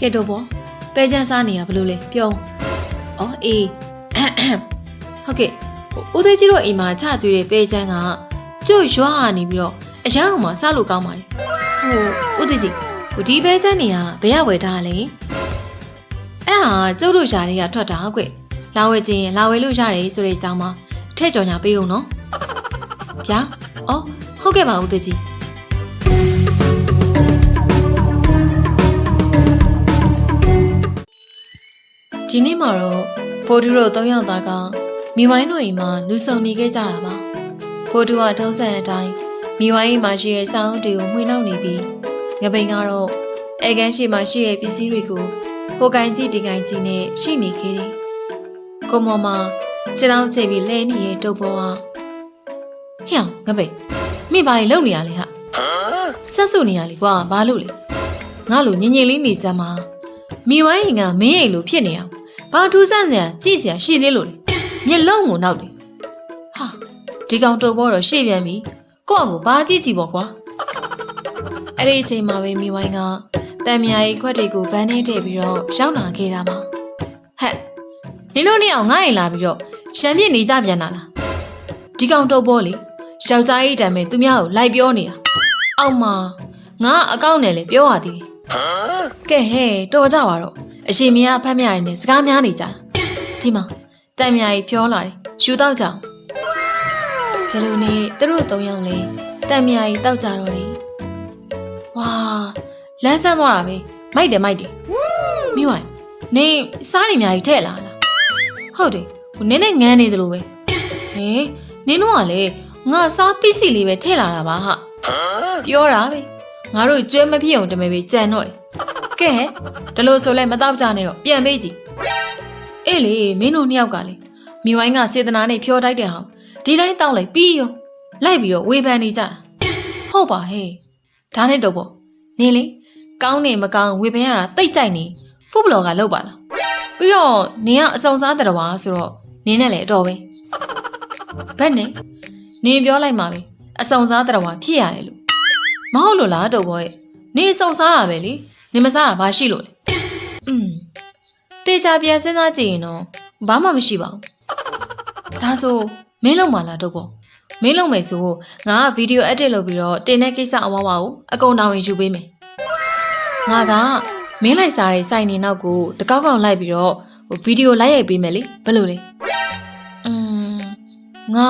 ကဲတော့ဘောပဲချမ်းစားနေရဘလို့လဲပြောအော်အေးဟုတ်ကဲ့ဦးသေးကြီးတို့အိမ်မှာချကျွေးတဲ့ပဲချမ်းကကျုပ်ရွာကနေပြီးတော့အရန်အောင်မှစားလို့ကောင်းပါတယ်ဟိုဦးသေးကြီးဟိုဒီပဲချမ်းနေကဘယ်ရဝယ်ထားလဲအဲ့ဒါကျုပ်တို့ຢာတွေကထွက်တာကွလာဝယ်ခြင်းလာဝယ်လို့ရတယ်ဆိုတဲ့အကြောင်းမှာထဲ့ကြော်ညာပေးအောင်နော်ဗျာအော်ဟုတ်ကဲ့ပါဦးသေးကြီး ဒီနေ့မှာတော့ဖိုးတူတို့၃ယောက်သားကမိဝိုင်းတို့အိမ်မှာလူဆုံနေခဲ့ကြတာပါဖိုးတူကထုံးစံအတိုင်းမိဝိုင်းအိမ်မှာရှိတဲ့စောင်းတွေကိုမှွေနှောက်နေပြီးငပိန်ကတော့အဲကန်းရှိမှရှိတဲ့ပစ္စည်းတွေကိုဟိုကိုင်းကြည့်ဒီကိုင်းကြည့်နဲ့ရှိနေခဲ့တယ်ကိုမော်မှာခြေထောက်ချိန်ပြီးလဲနေတဲ့တုပ်ပေါ်ဟာဟဲ့အောင်ငပိန်မိဘာကြီးလုံနေရလဲဟာဆက်စုနေရလေကွာဘာလို့လဲငါလိုညင်ညင်လေးနေစမ်းမှာမိဝိုင်းအိမ်ကမင်းအိမ်လိုဖြစ်နေအောင် ဘာထူးဆန်းစရာကြည့်စရာရှိသေးလို့လေမျက်လုံးကိုနောက်တယ်ဟာဒီကောင်တုပ်ဘောတော့ရှေ့ပြန်ပြီကိုယ့်အကိုဘာကြည့်ကြည့်ပေါ့ကွာအဲ့ဒီအချိန်မှာပဲမိဝိုင်းကတန်မြာကြီးခွက်တွေကိုဗန်းနေထည့်ပြီးတော့ရောက်လာခဲ့တာပါဟဲ့နင်တို့နေအောင်ငါ့အိမ်လာပြီးတော့ရှမ်းပြစ်နေကြပြန်လာလားဒီကောင်တုပ်ဘောလေယောက်ျားကြီးတံမဲ့သူများကိုလိုက်ပြောနေတာအောက်မှာငါအကောင့်နဲ့လေပြောရသေးတယ်ကဲဟဲ့တော်ကြပါတော့ အရှင်မင်းကဖတ်မြရည်နဲ့စကားများနေကြတာဒီမှာတန်မြာကြီးပြောလာတယ်ယူတော့ကြအောင်ဒီလိုနဲ့သူတို့သုံးယောက်လဲတန်မြာကြီးတောက်ကြတော့တယ်ဝါလမ်းဆန်းသွားတာပဲမိုက်တယ်မိုက်တယ်မိဝိုင်းနင်စားနေမြာကြီးထဲ့လာလားဟုတ်တယ်ဟိုနင်းနဲ့ငန်းနေသလိုပဲဟဲနင်တို့ကလေငါစားပစ္စည်းလေးပဲထဲ့လာတာပါဟာပြောတာပဲငါတို့ကျွဲမဖြစ်အောင်တမဲပဲကြံတော့တယ် ကဲဒါလို့ဆိုလဲမတော့ကြနဲ့တော့ပြန်ပေးကြည့်အေးလေမင်းတို့နှစ်ယောက်ကလေမိဝိုင်းကစေတနာနဲ့ဖြောတိုက်တဲ့ဟောင်းဒီတိုင်းတောက်လိုက်ပြီးရောလိုက်ပြီးတော့ဝေဖန်နေကြတာဟုတ်ပါဟဲ့ဒါနဲ့တော့ပေါ့နင်းလေကောင်းနေမကောင်းဝေဖန်ရတာတိတ်ကြိုက်နေဖုဘလော်ကလောက်ပါလားပြီးတော့နင်ကအစုံစားတဲ့တော်ပါဆိုတော့နင်းနဲ့လည်းအတော်ပဲဘက်နဲ့နင်ပြောလိုက်မှာပဲအစုံစားတဲ့တော်ပါဖြစ်ရတယ်လို့မဟုတ်လို့လားတော့ဘောရဲ့နင်အစုံစားတာပဲလေ နေမစားတာဘာရှိလို့လဲอืมတေချာပြန်စဉ်းစားကြည့်ရင်တော့ဘာမှမရှိပါဘူးဒါဆိုမင်းလုံးမလားတော့ပေါ့မင်းလုံးမယ်ဆိုငါကဗီဒီယိုအက်ဒစ်လုပ်ပြီးတော့တင်တဲ့ကိစ္စအဝါဝါကိုအကုန်တောင်းရင်ယူပေးမယ်ငါကမင်းလိုက်စားတဲ့စိုက်နေနောက်ကိုတကောက်ကောက်လိုက်ပြီးတော့ဟိုဗီဒီယိုလိုက်ရိုက်ပေးမယ်လေဘယ်လိုလဲอืมငါ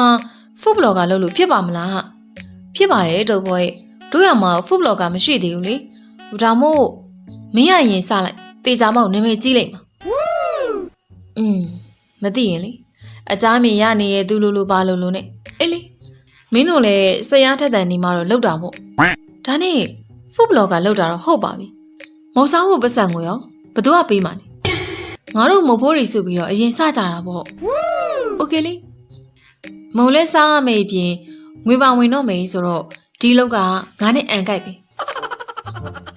ဖုဘလော့ဂါလုပ်လို့ဖြစ်ပါမလားဖြစ်ပါတယ်တော့ဘောရဲ့တို့ရမှာဖုဘလော့ဂါမရှိသေးဘူးလေဒါမို့ မင်းရရင်စလိုက်တေချာမောက်နာမည်ကြီးလိုက်မှာอืมမသိရင်လေအကြမ်းမြင်ရနေရဲ့သူလိုလိုပါလိုလိုနဲ့အေးလေမင်းတို့လည်းစရာထက်တန်နေမှတော့လောက်တာပေါ့ဒါနဲ့ဖုဘလော့ကလောက်တာတော့ဟုတ်ပါပြီမောက်စားဖို့ပတ်စံကိုရောဘသူကပေးမှလဲငါတို့မုတ်ဖိုးတွေစုပြီးတော့အရင်စကြတာပေါ့โอเคလေမုံလဲစားရမယ့်အပြင်ငွေပါဝင်တော့မယ်ဆိုတော့ဒီလောက်ကငါနဲ့အန်ကိုက်ပဲ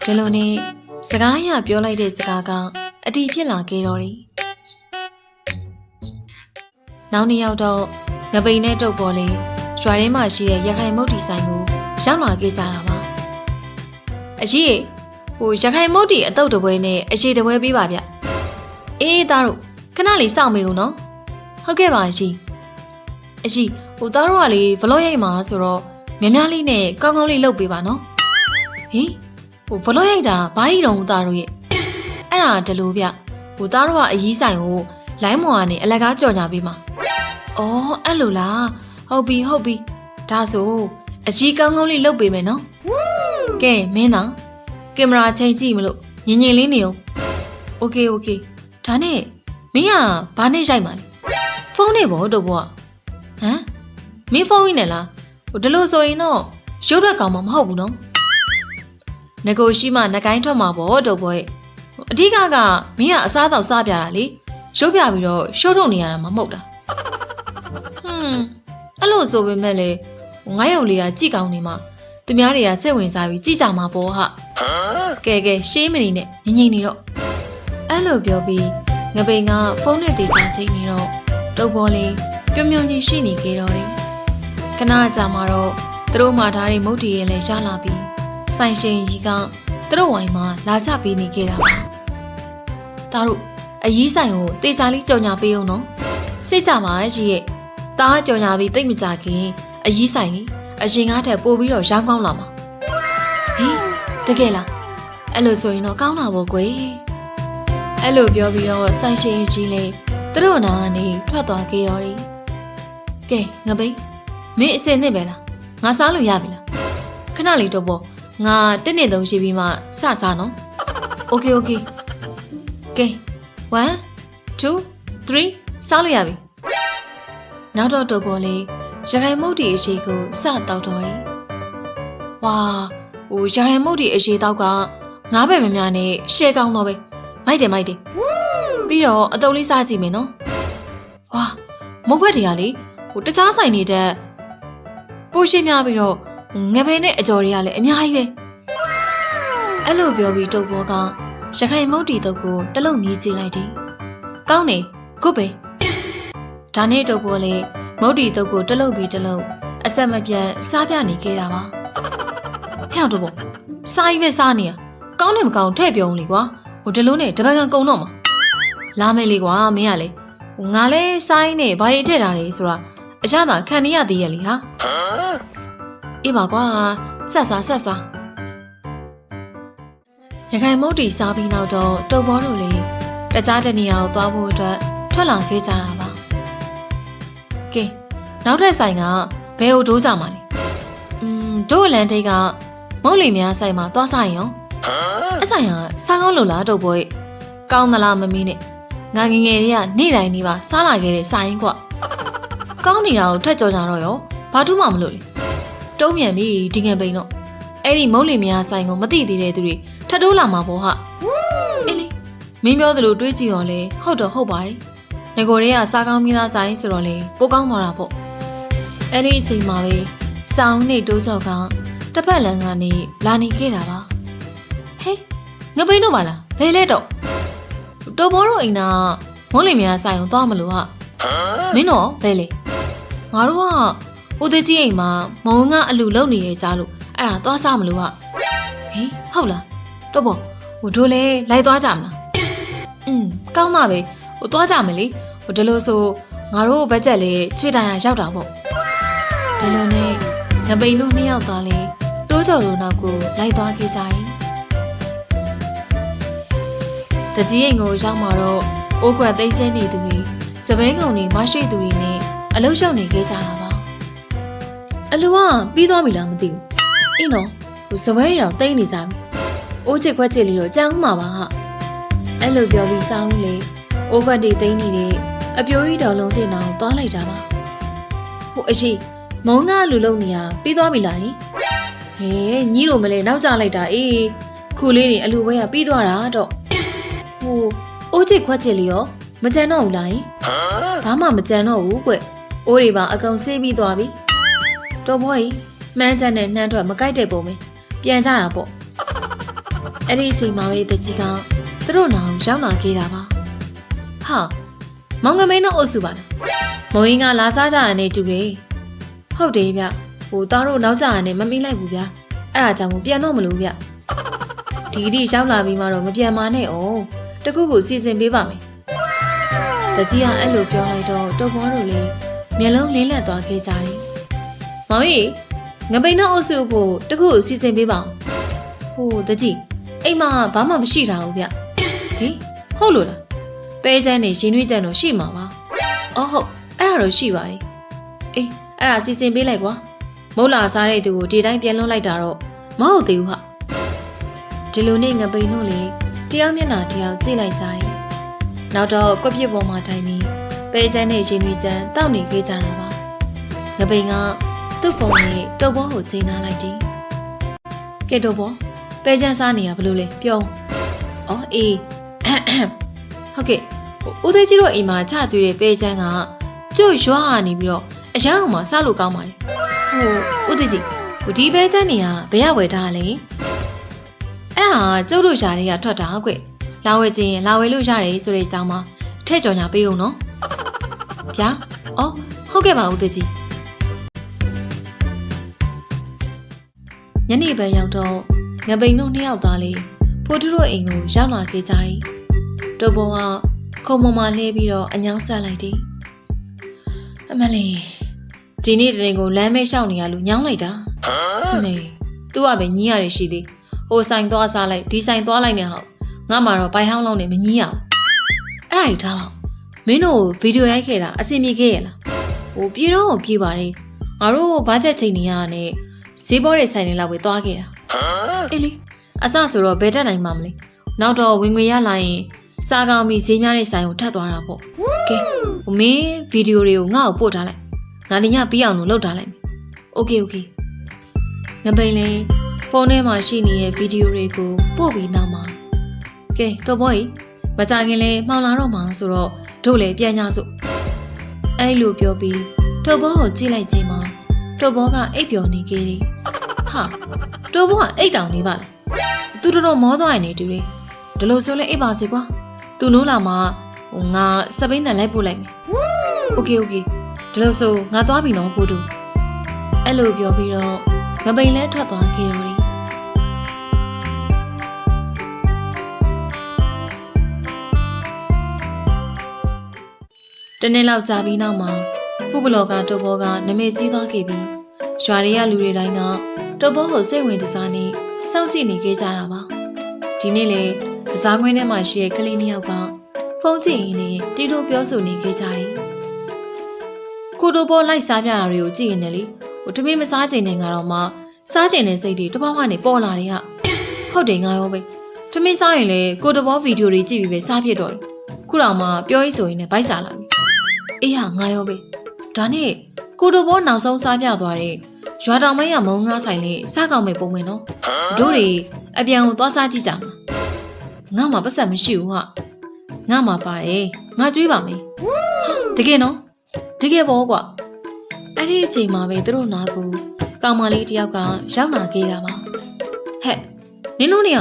ဒီလိုနဲ့ စကားရပြောလိုက်တဲ့စကားကအတီဖြစ်လာခဲ့တော်တယ်။နောက်နေ့ရောက်တော့ငပိန်နဲ့တုပ်ပေါ်လေးရွာထဲမှာရှိတဲ့ရခိုင်မုတ်တီဆိုင်ကိုရောက်လာခဲ့ကြတာပါ။အကြီးဟိုရခိုင်မုတ်တီအတုပ်တပွဲနဲ့အရှိတပွဲပေးပါဗျ။အေးသားတို့ခဏလေးစောင့်မေဦးနော်။ဟုတ်ကဲ့ပါအကြီး။အကြီးဟိုသားတို့ကလေဗလော့ရိုက်မှာဆိုတော့များများလေးနဲ့ကောင်းကောင်းလေးလုပ်ပေးပါနော်။ဟင် ဟိုဘလော့ရိုက်တာဘာကြီးတုံးသားတို့ရဲ့အဲ့ဒါတလို့ဗျဟိုသားတို့ကအยีဆိုင်ကိုလိုင်းမော်ကနေအလက်ကားကြော်ညာပေးမှာအော်အဲ့လိုလားဟုတ်ပြီဟုတ်ပြီဒါဆိုအကြီးကောင်းကောင်းလေးလုပ်ပေးမယ်နော်ကဲမင်းသားကင်မရာချိန်ကြည့်မလို့ညင်ညင်လေးနေအောင်โอเคโอเคဒါနဲ့မင်းကဘာနဲ့ရိုက်မှာလဲဖုန်းနဲ့ပေါ့တော့ဘောဟမ်မင်းဖုန်းရင်းနဲ့လားဟိုဒီလိုဆိုရင်တော့ရုပ်ရက်ကောင်မှမဟုတ်ဘူးနော် ငကိုရှိမှနှကိုင်းထွက်မှာပေါ့တော့ဘောရဲ့အဓိကကမင်းကအစားအသောက်စားပြတာလေရုပ်ပြပြီးတော့ရှိုးထုတ်နေရတာမှမဟုတ်တာဟွန်းအဲ့လိုဆိုပေမဲ့လေငါရုပ်လေးကကြည့်ကောင်းနေမှသူများတွေကစိတ်ဝင်စားပြီးကြည့်ကြမှာပေါ့ဟာကဲကဲရှေးမနေနဲ့ငငိမ့်နေတော့အဲ့လိုပြောပြီးငပိန်ကဖုန်းနဲ့တေချာချိန်နေတော့တုပ်ပေါ်လေးပြုံပြုံကြီးရှိနေကြတော့တယ်ခဏကြာမှတော့သူတို့မှထားတဲ့မုတ်တီရဲ့လဲရလာပြီး ဆိုင်ရှင်ကြီးကသူတို့ဝိုင်းမှာလာချပေးနေခဲ့တာပါဒါတို့အကြီးဆိုင်ကိုတေချာလေးကြော်ညာပေးအောင်နော်စိတ်ကြပါရှိရဲ့တားကြော်ညာပြီးတိတ်မကြခင်အကြီးဆိုင်လေးအရင်ကားထက်ပို့ပြီးတော့ရောင်းကောင်းလာမှာဟေးတကယ်လားအဲ့လိုဆိုရင်တော့ကောင်းတာပေါ့ကွယ်အဲ့လိုပြောပြီးတော့ဆိုင်ရှင်ကြီးလေးသူတို့နာကနေထွက်သွားခဲ့တော်တယ်ကဲငပိမင်းအစင်နဲ့ပဲလားငါစားလို့ရပြီလားခဏလေးတော့ပေါ့ ငါတနေ့သုံးရှိပြီးမှစစနော်။ Okay okay ။ကဲ1 2 3စလို့ရပြီ။နောက်တော့တော်ပေါ်လေးရခိုင်မုတ်တီအရှိကိုစတောက်တော်တယ်။ဝါဟိုရခိုင်မုတ်တီအရှိတောက်ကငါးပဲမများနဲ့ရှဲကောင်းတော့ပဲ။မိုက်တယ်မိုက်တယ်။ပြီးတော့အတုံးလေးစကြည့်မယ်နော်။ဝါမုတ်ဖက်တွေကလေဟိုတခြားဆိုင်နေတဲ့ပိုးရှင်းများပြီးတော့ ငပဲနဲ့အကြော်တွေကလည်းအများကြီးပဲအဲ့လိုပြောပြီးတုပ်ဘောကရခိုင်မုတ်တီတုပ်ကိုတလုံးမြည်ကြည့်လိုက်တယ်ကောင်းနေခုတ်ပဲဒါနဲ့တုပ်ဘောလေမုတ်တီတုပ်ကိုတလုံးပြီးတလုံးအဆက်မပြတ်စားပြနေခဲ့တာပါဖျောက်တော့ဘောစားကြီးပဲစားနေရကောင်းတယ်မကောင်းထည့်ပြုံးလေကွာဟိုဒီလိုနဲ့တပတ်ကန်ကုံတော့မှာလာမယ်လေကွာမင်းကလေဟိုငါလဲစားရင်းနဲ့ဘာရီထည့်တာလဲဆိုတာအရသာခံနေရသေးရဲ့လေဟာ အေးပါကွာဆက်စားဆက်စားရခိုင်မုတ်တီစားပြီးနောက်တော့တုပ်ဘောတို့လေတကြားတနေရာကိုသွားဖို့အတွက်ထွက်လာခဲ့ကြတာပါကဲနောက်ထပ်ဆိုင်ကဘယ်ကိုတိုးကြမှာလဲอืมတို့အလန်တိတ်ကမုတ်လီများဆိုင်မှာသွားဆိုင်ရောအဆိုင်ကစားကောင်းလို့လားတုပ်ဘောရဲ့ကောင်းသလားမမီးနဲ့ငါငယ်ငယ်လေးကနေ့တိုင်းနေပါစားလာခဲ့တဲ့ဆိုင်ကွကောင်းနေတာကိုထက်ကြော်ကြတော့ရောဘာတူးမှမလို့လေ တုံးမြန်ပြီဒီငယ်ပိန်တော့အဲ့ဒီမုတ်လီများဆိုင်ကိုမသိသေးတဲ့သူတွေထပ်တိုးလာမှာပေါ့ဟာအေးလေမင်းပြောသလိုတွေးကြည့်ရောလေဟုတ်တော့ဟုတ်ပါတယ်ငကိုတွေကစားကောင်းမိသားဆိုင်ဆိုတော့လေပိုကောင်းသွားတာပေါ့အဲ့ဒီအချိန်မှာပဲစောင်းနေတိုးကြောက်ကတစ်ဖက်လန်ကနေလာနေခဲ့တာပါဟေးငပိန်းတို့ပါလားဘယ်လဲတော့တော်ဘောတို့အိမ်နာမုန်းလင်များဆိုင်ကိုသွားမလို့ဟာမင်းတော့ဘယ်လဲငါတို့က ဦးသေးကြီးအိမ်မှာမုံကအလူလုံနေရကြလို့အဲ့ဒါသွားစားမလို့ဟာဟေးဟုတ်လားတော့ဘောဟိုတို့လဲလိုက်သွားကြမလားอืมကောင်းတာပဲဟိုသွားကြမယ်လေဟိုဒီလိုဆိုငါတို့ဘတ်ဂျက်လေးချွေတိုင်ရရောက်တာပေါ့ဒီလိုနဲ့ငပိန်တို့နှစ်ယောက်သားလေးတိုးကြော်တို့နောက်ကိုလိုက်သွားခဲ့ကြတယ်တကြီးအိမ်ကိုရောက်မှာတော့အိုးကွက်သိမ်းဆင်းနေသူတွေစပင်းကုံတွေမရှိသူတွေနဲ့အလုရှုံနေခဲ့ကြတာပါ အလူကပြီးသွားပြီလားမသိဘူးအင်းတော့ဟိုစပွဲရောတိတ်နေကြပြီအိုးချစ်ခွက်ချစ်လေးတော့ကြမ်းမှာပါဟာအဲ့လိုပြောပြီးစောင်းလေအိုးခွက်တွေတိတ်နေတဲ့အပြိုးကြီးတော်လုံးတင်အောင်သွားလိုက်တာပါဟိုအရှိမုံသားလူလုံးနေရပြီးသွားပြီလားဟင်ဟဲညီတို့မလဲနောက်ကျလိုက်တာအေးခုလေးနေအလူဘဲကပြီးသွားတာတော့ဟိုအိုးချစ်ခွက်ချစ်လေးရောမကြံတော့ဘူးလားဟင်ဘာမှမကြံတော့ဘူးကွအိုးတွေပါအကောင်ဆေးပြီးသွားပြီ တော်ဘောကြီးမှန်းချက်နဲ့နှမ်းထွက်မကြိုက်တဲ့ပုံပဲပြန်ကြတာပေါ့အဲ့ဒီအချိန်မှာပဲတကြီးကသူတို့နာကိုရောက်လာခဲ့တာပါဟာမောင်ငမင်းတို့အုပ်စုပါလားမုံရင်ကလာစားကြရတဲ့တူတယ်ဟုတ်တယ်ဗျဟိုသားတို့နောက်ကြရတဲ့မမိလိုက်ဘူးဗျအဲ့ဒါကြောင့်ပြန်တော့မလို့ဗျဒီဒီရောက်လာပြီးမှတော့မပြန်မနဲ့အောင်တခုခုစီစဉ်ပေးပါမယ်တကြီးကအဲ့လိုပြောလိုက်တော့တော်ဘောတို့လည်းမျက်လုံးလင်းလက်သွားခဲ့ကြတယ် မောင်ကြီးငပိန်တော့အုပ်စုဖို့တခုစီစဉ်ပေးပါအောင်ဟိုတကြီးအိမ်မှာဘာမှမရှိတာဘူးဗျဟင်ဟုတ်လို့လားပဲချမ်းနေရင်နှွေးချမ်းတော့ရှိမှာပါအော်ဟုတ်အဲ့ဒါတော့ရှိပါတယ်အေးအဲ့ဒါစီစဉ်ပေးလိုက်ကွာမုတ်လာစားတဲ့သူကိုဒီတိုင်းပြန်လွှတ်လိုက်တာတော့မဟုတ်သေးဘူးဟာဒီလိုနဲ့ငပိန်တို့လေတယောက်မျက်နှာတယောက်ကြည့်လိုက်ကြတယ်နောက်တော့ကွက်ပြစ်ပေါ်မှာထိုင်ပြီးပဲချမ်းနဲ့ရင်နှွေးချမ်းတောက်နေခဲ့ကြတာပါငပိန်က သူ့ဖုန်းနဲ့တုပ်ဘောကိုချိန်ထားလိုက်တယ်ကဲတုပ်ဘောပဲချမ်းစားနေရဘလို့လဲပြောအော်အေးဟုတ်ကဲ့ဟိုဦးသေးကြီးတို့အိမ်မှာချကျွေးတဲ့ပဲချမ်းကကျုပ်ရွာကနေပြီးတော့အရန်အောင်မှာစားလို့ကောင်းပါတယ်ဟိုဦးသေးကြီးဟိုဒီပဲချမ်းနေကဘယ်ရဝယ်ထားလဲအဲ့ဒါကျုပ်တို့ရှာတွေကထွက်တာကွလာဝယ်ခြင်းလာဝယ်လို့ရတယ်ဆိုတဲ့အကြောင်းမှာထဲ့ကြော်ညာပေးအောင်နော်ဗျာအော်ဟုတ်ကဲ့ပါဦးသေးကြီး ညနေပဲရောက်တော့ငပိန်တို့နှစ်ယောက်သားလေးဖိုးထူးတို့အိမ်ကိုရောက်လာခဲ့ကြတယ်တိုးဘောကခုံမမလှဲပြီးတော့အညောင်းဆက်လိုက်တယ်အမလေးဒီနေ့တရင်ကိုလမ်းမဲလျှောက်နေရလို့ညောင်းလိုက်တာအမေသူ့ကပဲညီးရတယ်ရှိသေးဟိုဆိုင်သွားစားလိုက်ဒီဆိုင်သွားလိုက်နေဟောက်ငါမှတော့ဘိုင်ဟောင်းလုံးနဲ့မညီးရအောင်အဲ့ဒါယူထားပါမင်းတို့ဗီဒီယိုရိုက်ခဲ့တာအဆင်ပြေခဲ့ရဲ့လားဟိုပြေတော့ပြေပါတယ်ငါတို့ဘာချက်ချိန်နေရတာနဲ့ ဈေးပေါ်တဲ့ဆိုင်တွေလောက်ပဲသွားခဲ့တာအေးလေအစဆိုတော့ဘယ်တက်နိုင်မှာမလဲနောက်တော့ဝင်ငွေရလာရင်စားကောင်းပြီးဈေးများတဲ့ဆိုင်ကိုထပ်သွားတာပေါ့ကဲဟိုမင်းဗီဒီယိုတွေကိုငါ့ကိုပို့ထားလိုက်ငါညပြီးအောင်လို့လုပ်ထားလိုက်မယ်โอเคโอเคငပိန်လေးဖုန်းထဲမှာရှိနေတဲ့ဗီဒီယိုတွေကိုပို့ပြီးနောက်မှာကဲတော့ဘောကြီးမကြခင်လဲမှောင်လာတော့မှာဆိုတော့တို့လည်းပြန်ညာစို့အဲ့လိုပြောပြီးတော့ဘောကိုကြည့်လိုက်ချိန်မှာ တိုဘောကအိပ်ပျော်နေခဲ့တယ်။ဟာတိုဘောကအိတ်တောင်နေပါလား။သူတော်တော်မောသွားရင်နေတူတယ်။ဒီလိုဆိုလဲအိပ်ပါစေကွာ။သူနိုးလာမှဟိုငါစပိန်နဲ့လိုက်ပို့လိုက်မယ်။ Okay okay ဒီလိုဆိုငါသွားပြီနော်ပို့တူ။အဲ့လိုပြောပြီးတော့ငပိန်လဲထွက်သွားခဲ့တော်တယ်။တနေ့လောက်ကြာပြီးနောက်မှာ ဖူဘလော့ကတုတ်ဘောကနမဲကြီးသွားခဲ့ပြီးရွာတွေကလူတွေတိုင်းကတုတ်ဘောကိုစိတ်ဝင်စားနေစောင့်ကြည့်နေခဲ့ကြတာပါဒီနေ့လေကစားကွင်းထဲမှာရှိတဲ့ကလေးနှစ်ယောက်ကဖုန်းကြည့်ရင်းနဲ့တီတိုပြောဆိုနေခဲ့ကြတယ်ကိုတိုဘောလိုက်စားပြတာတွေကိုကြည့်ရင်လည်းဟိုတမင်းမစားချင်တဲ့ငါတော့မှစားချင်တဲ့စိတ်တွေတပေါက်ကနေပေါ်လာတယ်ဟာဟုတ်တယ်ငါရောပဲတမင်းစားရင်လေကိုတိုဘောဗီဒီယိုတွေကြည့်ပြီးပဲစားဖြစ်တော့တယ်ခုတော့မှပြောရေးဆိုရင်လည်းဗိုက်စားလာပြီအေးဟာငါရောပဲ ဒါနဲ့ကိုတိုဘောနောက်ဆုံးစားပြသွားတဲ့ရွာတောင်မရမုံငါဆိုင်လေးစားကောင်းမယ်ပုံမယ်နော်တို့တွေအပြန်ကိုသွားစားကြည့်ကြမှာငါမှပတ်စံမရှိဘူးဟာငါမှပါတယ်ငါကြွေးပါမယ်တကယ်နော်တကယ်ပေါ့ကွာအဲ့ဒီအချိန်မှာပဲသူတို့နာကိုကောင်မလေးတယောက်ကရောက်လာခဲ့တာပါဟဲ့နင်တို့နေ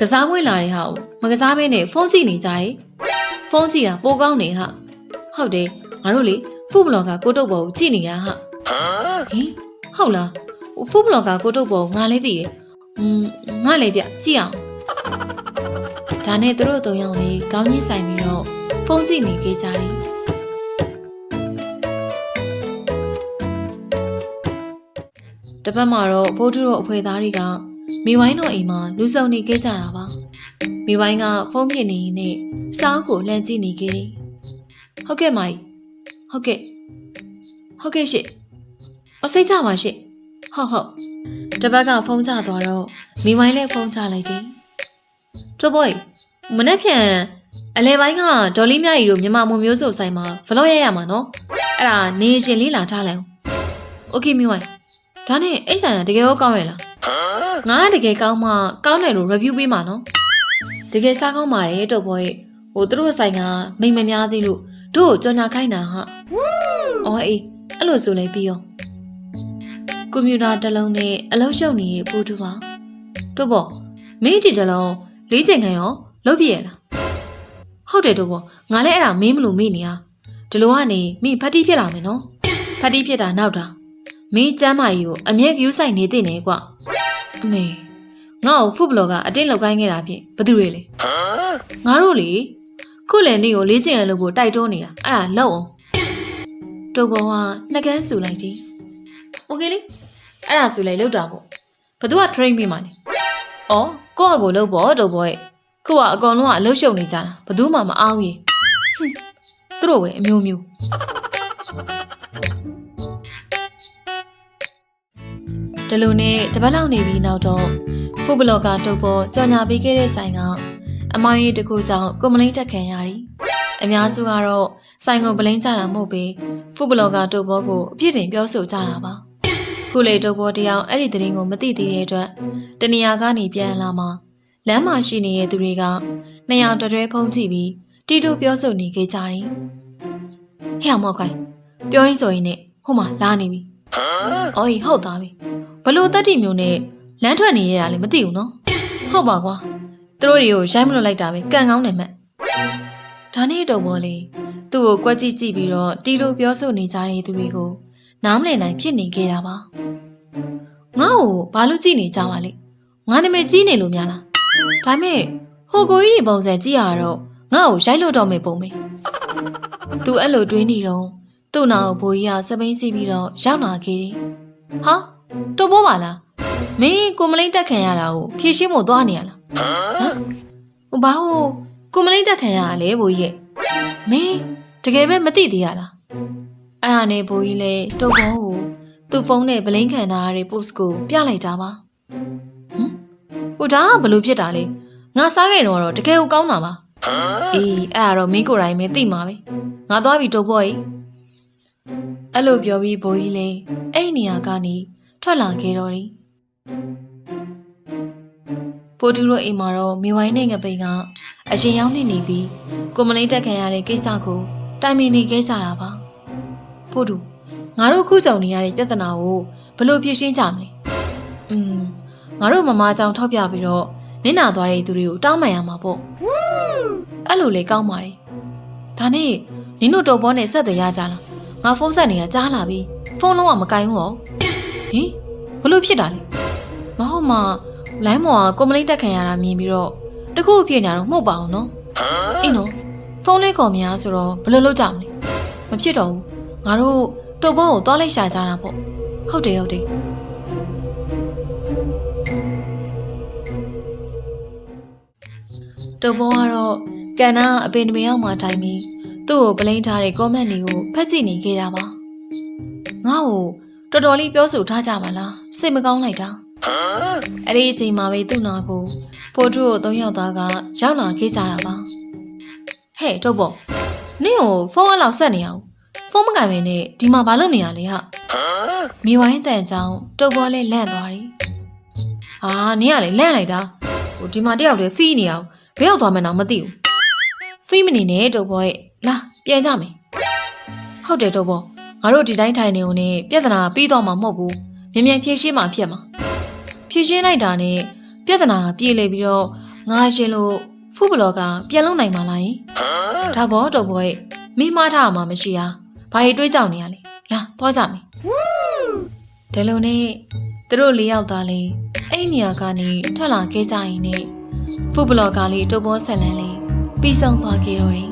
ကစားခွင့်လာတဲ့ဟာကိုမကစားဘဲနဲ့ဖုန်းကြည့်နေကြတယ်ဖုန်းကြည့်တာပိုကောင်းနေဟာဟုတ်တယ်ငါတို့လေ ဖူဘလော့ကကိုတုတ်ပေါ်ကိုကြည့်နေတာဟာဟင်ဟုတ်လားဖူဘလော့ကကိုတုတ်ပေါ်ကိုငါလည်းသိတယ်อืมငါလည်းပြကြည့်အောင်ဒါနဲ့သူတို့သုံးယောက်လေးခေါင်းကြီးဆိုင်ပြီးတော့ဖုန်းကြည့်နေခဲ့ကြတယ်တပတ်မှာတော့ဘိုးတူတို့အဖွဲသားတွေကမိဝိုင်းတို့အိမ်မှာလူစုံနေခဲ့ကြတာပါမိဝိုင်းကဖုန်းပြနေရင်းနဲ့စောင်းကိုလှမ်းကြည့်နေခဲ့တယ်ဟုတ်ကဲ့မိုင် ဟုတ်ကဲ့ဟုတ်ကဲ့ရှင့်အစိတ်ချပါရှင့်ဟုတ်ဟုတ်တပတ်ကဖုန်းချသွားတော့မိဝိုင်းလည်းဖုန်းချလိုက်တယ်ကျဘွိုးမနေ့ဖြန်အလဲပိုင်းကဒေါ်လေးမြကြီးတို့မြန်မာမွန်မျိုးစုံဆိုင်မှာဗလော့ရရမှာနော်အဲ့ဒါနေရှင်လေးလာထားလိုက်အောင်โอเคမိဝိုင်းဒါနဲ့အိတ်ဆိုင်ကတကယ်ရောကောင်းရဲ့လားငါကတကယ်ကောင်းမှကောင်းတယ်လို့ review ပေးမှာနော်တကယ်စားကောင်းပါတယ်တော့ဘောရဲ့ဟိုသူတို့ဆိုင်ကမိန်မများသေးလို့ တို့ကိုကြော်ညာခိုင်းတာဟာအော်အေးအဲ့လိုဆိုလည်းပြီးရောကွန်ပျူတာတစ်လုံးနဲ့အလုပ်ရှုပ်နေတဲ့ပို့တူပါတို့ဘောမင်းဒီတစ်လုံးလေးချိန်ခံရောလုပ်ပြရလားဟုတ်တယ်တို့ဘောငါလည်းအဲ့ဒါမင်းမလို့မေ့နေရဒီလိုကနေမင်းဖတ်တီးဖြစ်လာမယ်နော်ဖတ်တီးဖြစ်တာနောက်တာမင်းကျမ်းမာကြီးကိုအမြဲကျူးဆိုင်နေတဲ့နေကွအမေငါ့ကိုဖုဘလော့ကအတင်းလောက်ကိုင်းခဲ့တာဖြင့်ဘသူတွေလဲငါတို့လေ ခုလည်းနေကိုလေးကျင်ရလို့ကိုတိုက်တွန်းနေတာအဲ့ဒါလောက်အောင်တုတ်ဘောကနှကန်းဆူလိုက်တယ်โอเคလေအဲ့ဒါဆိုလေလောက်တာပေါ့ဘသူက train ပေးမှာလဲဩကိုယ့်အကိုလောက်ပေါ့တုတ်ဘောရဲ့ခုကအကောင်လုံးကအလုရှုံနေကြတာဘသူမှမအောင်ရေဟွန်းသူတို့ပဲအမျိုးမျိုးဒီလိုနဲ့တပတ်လောက်နေပြီးနောက်တော့ဖူဘလော့ကတုတ်ပေါ်ကြော်ညာပေးခဲ့တဲ့ဆိုင်က အမောင်ရီတကူကြောင့်ကွန်မလိန်တက်ခံရတယ်။အများစုကတော့ဆိုင်ကိုပလိန်ကြတာမဟုတ်ပဲဖူဘလော့ကတုတ်ပေါ်ကိုအပြစ်တင်ပြောဆိုကြတာပါ။ခုလေတုတ်ပေါ်တယောက်အဲ့ဒီသတင်းကိုမသိသေးတဲ့အတွက်တနေရာကနေပြန်လာမှလမ်းမှာရှိနေတဲ့သူတွေကနှစ်ယောက်တတွဲဖုံးကြည့်ပြီးတီတူပြောဆိုနေခဲ့ကြတယ်။ဟဲ့အောင်မောက်ခိုင်ပြောရင်းဆိုရင်နဲ့ဟိုမှာလာနေပြီ။အော်ဟိဟုတ်သားပြီ။ဘလို့တက်တီမျိုးနဲ့လမ်းထွက်နေရတာလည်းမသိဘူးနော်။ဟုတ်ပါကွာ။ သူတို့တွေကိုရိုက်မလွတ်လိုက်တာပဲကံကောင်းတယ်မှတ်။ဒါနဲ့တော့ဘောလေသူ့ကိုကွက်ကြည့်ကြည့်ပြီးတော့တီတူပြောဆိုနေကြတဲ့သူတွေကိုနားမလည်နိုင်ဖြစ်နေခဲ့တာပါ။ငါ့ကိုဘာလို့ကြည့်နေကြပါလဲ။ငါနာမည်ကြီးနေလို့များလား။ဒါမဲ့ဟိုကိုကြီးတွေပုံစံကြည့်ရတော့ငါ့ကိုရိုက်လို့တော့မေပုံမေသူအဲ့လိုတွေးနေတော့သူ့နာကိုဘိုးကြီးကစပိန်စီးပြီးတော့ရောက်လာခဲ့တယ်ဟာတိုးပေါ်ပါလား မင်းကိုမလိမ့်တက်ခံရတာကိုဖြည့်ရှင်းဖို့သွားနေရလားဟမ်ဘာလို့ကိုမလိမ့်တက်ခံရတာလဲဘိုးကြီးရဲ့မင်းတကယ်ပဲမသိသေးရလားအဲ့ဒါနဲ့ဘိုးကြီးလဲတိုးပေါ်ကိုသူ့ဖုန်းနဲ့ဗလင်းခံထားရတဲ့ post ကိုပြလိုက်တာပါဟမ်ဟိုဒါကဘလို့ဖြစ်တာလဲငါစားခဲ့တော့တော့တကယ်ကိုကောင်းတာပါအေးအဲ့ဒါတော့မင်းကိုယ်တိုင်ပဲသိမှာပဲငါသွားပြီတိုးပေါ်ကြီးအဲ့လိုပြောပြီးဘိုးကြီးလဲအဲ့ဒီနေရာကနေထွက်လာခဲ့တော့တယ် ပိုတူတို့အိမ်မှာတော့မိဝိုင်းနဲ့ငပိန်ကအရင်ရောက်နေနေပြီးကိုမလိမ့်တက်ခံရတဲ့ကိစ္စကိုတိုင်ပင်နေခဲ့ကြတာပါပိုတူငါတို့ခုကြုံနေရတဲ့ပြဿနာကိုဘယ်လိုဖြေရှင်းကြမလဲอืมငါတို့မမအကြောင်းထောက်ပြပြီးတော့နင့်နာသွားတဲ့သူတွေကိုတောင်းပန်ရမှာပေါ့အဲ့လိုလေကောင်းပါတယ်ဒါနဲ့နင်တို့တော်ဘောနဲ့ဆက်သွယ်ရကြလားငါဖုန်းဆက်နေတာကြားလာပြီဖုန်းလုံးဝမကင်ဘူးဟောဟင်ဘလို့ဖြစ်တာလဲ မဟုတ်မှလိုင်းမော်ကကွန်ပလိတ်တက်ခံရတာမြင်ပြီးတော့တခုအဖြစ်ညာတော့မှုတ်ပါအောင်နော်အေးနော်ဖုန်းလေးကော်များဆိုတော့ဘယ်လိုလုပ်ကြမလဲမဖြစ်တော့ဘူးငါတို့တော်ဘောကိုသွားလိုက်ရှာကြတာပေါ့ဟုတ်တယ်ဟုတ်တယ်တော်ဘောကတော့ကန်နာအပင်တမေအောင်မှထိုင်ပြီးသူ့ကိုပလိန်ထားတဲ့ comment တွေကိုဖတ်ကြည့်နေခဲ့တာပါငါ့ကိုတော်တော်လေးပြောဆိုထားကြပါလားစိတ်မကောင်းလိုက်တာ အဲ့ဒီအချိန်မှာပဲသူ့နာကိုဖိုးထုကိုသုံးယောက်သားကရောက်လာခဲ့ကြတာပါဟဲ့တော့ပေါ့နင့်ကိုဖုန်းအလောက်ဆက်နေအောင်ဖုန်းမကင်မင်းနဲ့ဒီမှာဘာလုပ်နေရလဲဟာမိဝိုင်းတန်ချောင်းတုတ်ပေါ်လဲလန့်သွားတယ်ဟာနင်ကလေလန့်လိုက်တာဟိုဒီမှာတယောက်တည်းဖီးနေအောင်ဘယ်ရောက်သွားမှန်းတော့မသိဘူးဖီးမနေနဲ့တုတ်ပေါ်ရဲ့လာပြန်ကြမယ်ဟုတ်တယ်တုတ်ပေါ်ငါတို့ဒီတိုင်းထိုင်နေုံနဲ့ပြဿနာပြီးတော့မှာမဟုတ်ဘူးမြန်မြန်ဖြေရှင်းမှဖြစ်မှာ ဖြေရှင်းလိုက်တာနဲ့ပြဿနာပြေလည်ပြီးတော့ငါရှင်လို့ဖူဘလော့ကပြန်လုံနိုင်မှာလားယင်ဒါဘောတုတ်ပေါ်ရဲ့မိမားထားမှာမရှိတာဘာရီတွေးကြောင်နေရလဲလာသွားကြမယ်ဒီလိုနဲ့သူတို့လေးယောက်သားလေးအဲ့နေရာကနေထွက်လာခဲ့ကြရင်နဲ့ဖူဘလော့ကလေးတုတ်ပေါ်ဆက်လန်းလေးပြီးဆုံးသွားခဲ့တော့တယ်